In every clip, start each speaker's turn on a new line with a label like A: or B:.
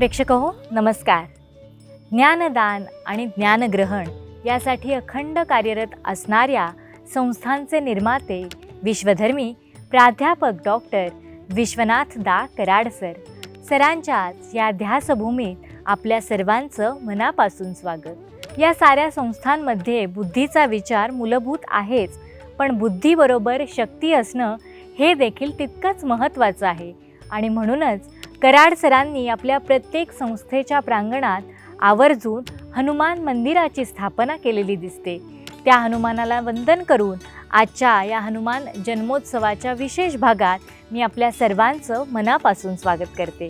A: प्रेक्षक हो नमस्कार. ज्ञानदान आणि ज्ञानग्रहण यासाठी अखंड कार्यरत असणाऱ्या संस्थांचे निर्माते विश्वधर्मी प्राध्यापक डॉक्टर विश्वनाथ दा कराड सर सरांच्याच या ध्यासभूमीत आपल्या सर्वांचं मनापासून स्वागत. या साऱ्या संस्थांमध्ये बुद्धीचा विचार मूलभूत आहेच पण बुद्धीबरोबर शक्ती असणं हे देखील तितकंच महत्त्वाचं आहे. आणि म्हणूनच कराड सरांनी आपल्या प्रत्येक संस्थेच्या प्रांगणात आवर्जून हनुमान मंदिराची स्थापना केलेली दिसते. त्या हनुमानाला वंदन करून आजच्या या हनुमान जन्मोत्सवाच्या विशेष भागात मी आपल्या सर्वांचं मनापासून स्वागत करते.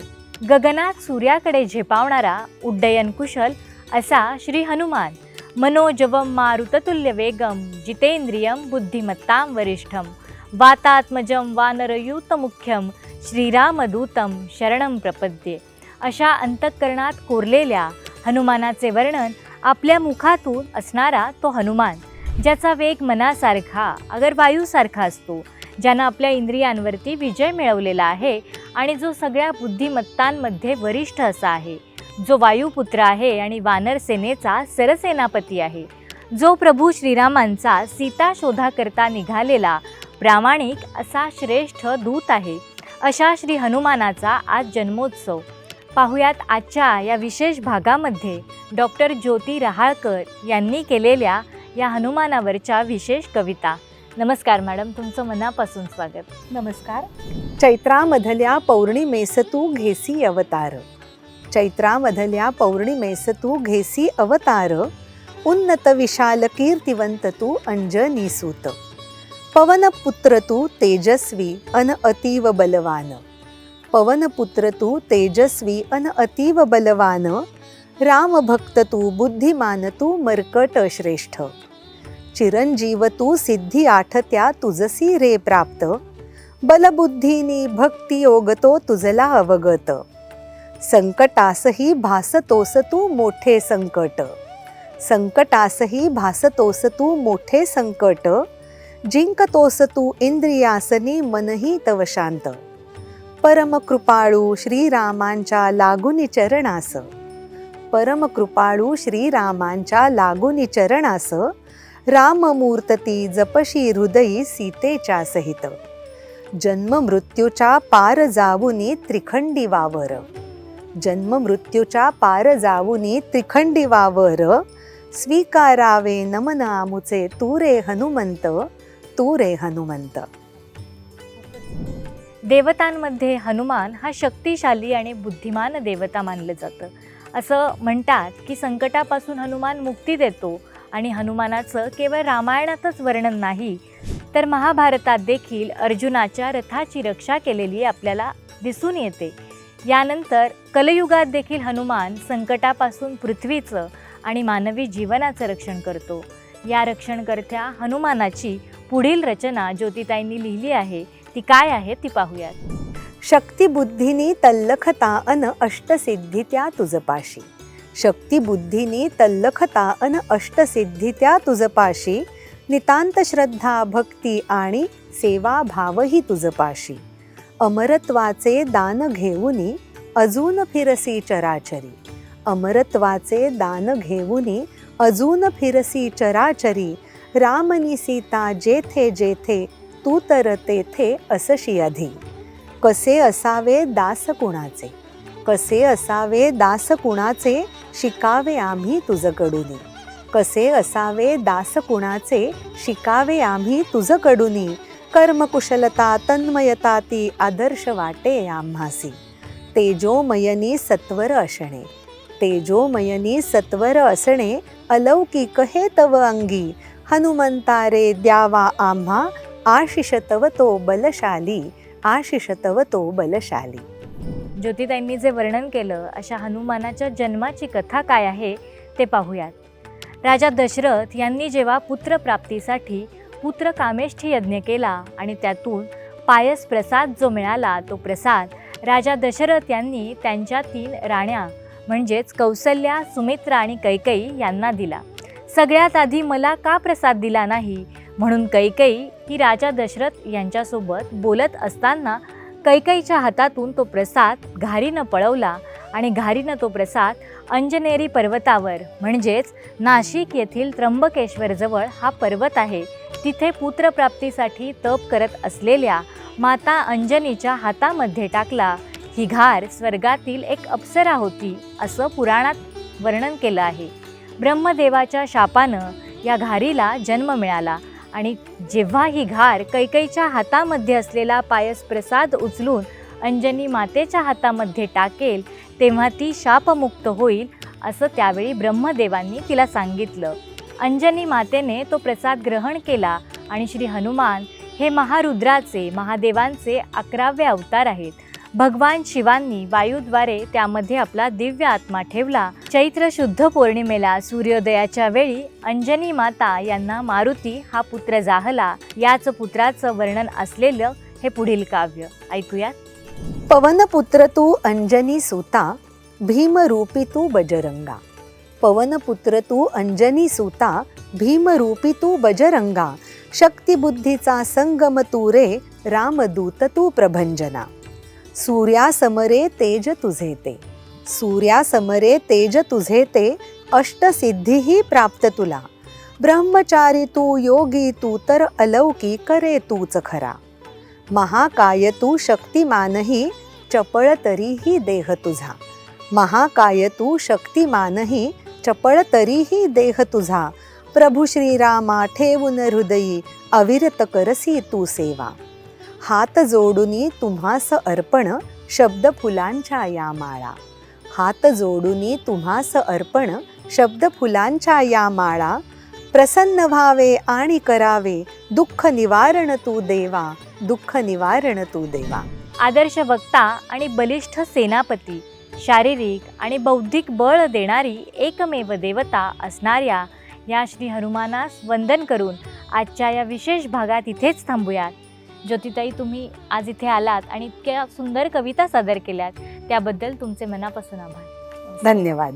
A: गगनात सूर्याकडे झेपावणारा उड्डयन कुशल असा श्री हनुमान. मनोजवम मारुततुल्य वेगम जितेंद्रियम बुद्धिमत्तां वरिष्ठम. वातात्मजम वानरयूत मुख्यम श्रीरामदूतम शरणम प्रपद्ये. अशा अंतःकरणात कोरलेल्या हनुमानाचे वर्णन आपल्या मुखातून असणारा तो हनुमान ज्याचा वेग मनासारखा अगर वायूसारखा असतो ज्यानं आपल्या इंद्रियांवरती विजय मिळवलेला आहे आणि जो सगळ्या बुद्धिमत्तांमध्ये वरिष्ठ असा आहे. जो वायुपुत्र आहे आणि वानर सेनेचा सरसेनापती आहे. जो प्रभू श्रीरामांचा सीता शोधाकरता निघालेला प्रामाणिक असा श्रेष्ठ दूत आहे. अशा श्री हनुमानाचा आज जन्मोत्सव. पाहुयात आजच्या या विशेष भागामध्ये डॉक्टर ज्योती रहाळकर यांनी केलेल्या या हनुमानावरच्या विशेष कविता. नमस्कार मॅडम तुमचं मनापासून स्वागत.
B: नमस्कार. चैत्रामधल्या पौर्णिमेस तू घेसी अवतार. चैत्रामधल्या पौर्णिमेस तू घेसी अवतार. उन्नत विशाल कीर्तिवंत तू अंजनीसूत पवनपुत्र तू तेजस्वी अन अतीव बलवान. पवनपुत्र तू तेजस्वी अन अतीव बलवान. रामभक्त तू बुद्धिमान तू मर्कट श्रेष्ठ. चिरंजीव तू सिद्धी आठत्या तुझसी रे प्राप्त. बलबुद्धीनी भक्ती योगतो तुझला अवगत. संकटासही भासतोस तू मोठे संकट. संकटासही भासतोस तू मोठे संकट. जिंकतोस तू इंद्रियासनी मनही तव शांत. परमकृपाळू श्रीरामांच्या लागुनी चरणास. परमकृपाळू श्रीरामांच्या लागुनी चरणास. राममूर्तती जपशी हृदयी सीतेच्या सहित. जन्म मृत्यूच्या पार जाऊनी त्रिखंडी वावर. जन्म मृत्यूच्या पार जाऊनी त्रिखंडी वावर. स्वीकारावे नमनामुचे तुरे हनुमंत. तू रे हनुमंत.
A: देवतांमध्ये हनुमान हा शक्तिशाली आणि बुद्धिमान देवता मानलं जातं. असं म्हणतात की संकटापासून हनुमान मुक्ती देतो आणि हनुमानाचं केवळ रामायणातच वर्णन नाही तर महाभारतात देखील अर्जुनाच्या रथाची रक्षा केलेली आपल्याला दिसून येते. यानंतर कलयुगात देखील हनुमान संकटापासून पृथ्वीचं आणि मानवी जीवनाचं रक्षण करतो. या रक्षणकर्त्या हनुमानाची पुढील रचना ज्योतिताईंनी लिहिली आहे. ती काय आहे ती पाहूयात.
B: शक्तिबुद्धीनी तल्लखता अन अष्टसिद्धी त्या तुझपाशी शक्तिबुद्धीनी तल्लखता अन अष्टसिद्धी त्या तुझपाशी नितांत श्रद्धा भक्ती आणि सेवा भावही तुझपाशी अमरत्वाचे दान घेऊनी अजून फिरसी चराचरी. अमरत्वाचे दान घेऊनी अजून फिरसी चराचरी. रामनी सीता जेथे जेथे तू तर तेथे असशी अधी कसे असावे दास कुणाचे? कसे असावे दास कुणाचे? शिकावे आम्ही तुझकडूनी. कसे असावे दास कुणाचे? शिकावे आम्ही तुझकडूनी. कर्मकुशलता तन्मयता ती आदर्श वाटे आम्हासी. तेजोमयनी सत्वर असणे. तेजोमयनी सत्वर असणे अलौकिक हे तव अंगी. हनुमंता रे द्यावा आम्हा आशिष तव तो बलशाली आशिष तव तो बलशाली
A: ज्योतिताईंनी जे वर्णन केलं अशा हनुमानाच्या जन्माची कथा काय आहे ते पाहूयात. राजा दशरथ यांनी जेव्हा पुत्रप्राप्तीसाठी पुत्र कामेष्ठी यज्ञ केला आणि त्यातून पायस प्रसाद जो मिळाला तो प्रसाद राजा दशरथ यांनी त्यांच्या तीन राण्या म्हणजेच कौसल्या सुमित्रा आणि कैकई यांना दिला. सगळ्यात आधी मला का प्रसाद दिला नाही? म्हणून कैकई ही राजा दशरथ यांच्यासोबत बोलत असताना कैकईच्या हातातून तो प्रसाद घारीनं पळवला आणि घारीनं तो प्रसाद अंजनेरी पर्वतावर म्हणजेच नाशिक येथील त्र्यंबकेश्वरजवळ हा पर्वत आहे. तिथे पुत्रप्राप्तीसाठी तप करत असलेल्या माता अंजनीच्या हातामध्ये टाकला. ही घार स्वर्गातील एक अप्सरा होती असं पुराणात वर्णन केलं आहे. ब्रह्मदेवाच्या शापानं या घारीला जन्म मिळाला. आणि जेव्हा ही घार कैकईच्या हातामध्ये असलेला पायस प्रसाद उचलून अंजनी मातेच्या हातामध्ये टाकेल तेव्हा ती शापमुक्त होईल असं त्यावेळी ब्रह्मदेवांनी तिला सांगितलं. अंजनी मातेने तो प्रसाद ग्रहण केला आणि श्री हनुमान हे महारुद्राचे महादेवांचे अकरावे अवतार आहेत. भगवान शिवांनी वायूद्वारे त्यामध्ये आपला दिव्य आत्मा ठेवला. चैत्र शुद्ध पौर्णिमेला सूर्योदयाच्या वेळी अंजनी माता यांना मारुती हा पुत्र जाहला. याच पुत्राचं वर्णन असलेलं हे पुढील काव्य. ऐकूयात.
B: पवनपुत्र तू अंजनी सुता भीमरूपी तू बजरंगा. पवनपुत्र तू अंजनी सुता भीमरूपी तू बजरंगा. शक्तिबुद्धीचा संगम तू रे रामदूत तू प्रभंजना. सूर्यासमरे तेज तुझे ते. सूर्यासमरे तेज तुझे ते अष्टसिद्धीही प्राप्त तुला. ब्रह्मचारी तू योगी तू तर अलौकी करे तूच खरा. महाकाय तू शक्तिमानही चपळ तरीही देह तुझा. महाकाय तू शक्तिमानही चपळ तरीही देह तुझा. प्रभू श्रीरामा ठेवून हृदयी अविरत करसी तू सेवा. हात जोडुनी तुम्हास अर्पण शब्द फुलांच्या या माळा. हात जोडुनी तुम्हास अर्पण शब्द फुलांच्या या माळा. प्रसन्न व्हावे आणि करावे दुःख निवारण तू देवा दुःख निवारण तू देवा.
A: आदर्श वक्ता आणि बलिष्ठ सेनापती शारीरिक आणि बौद्धिक बळ देणारी एकमेव देवता असणाऱ्या या श्री हनुमानास वंदन करून आजच्या या विशेष भागात इथेच थांबूयात. ज्योतिताई तुम्ही आज इथे आलात आणि इतक्या सुंदर कविता सादर केल्यात. त्याबद्दल तुमचे मनापासून आभार.
B: धन्यवाद.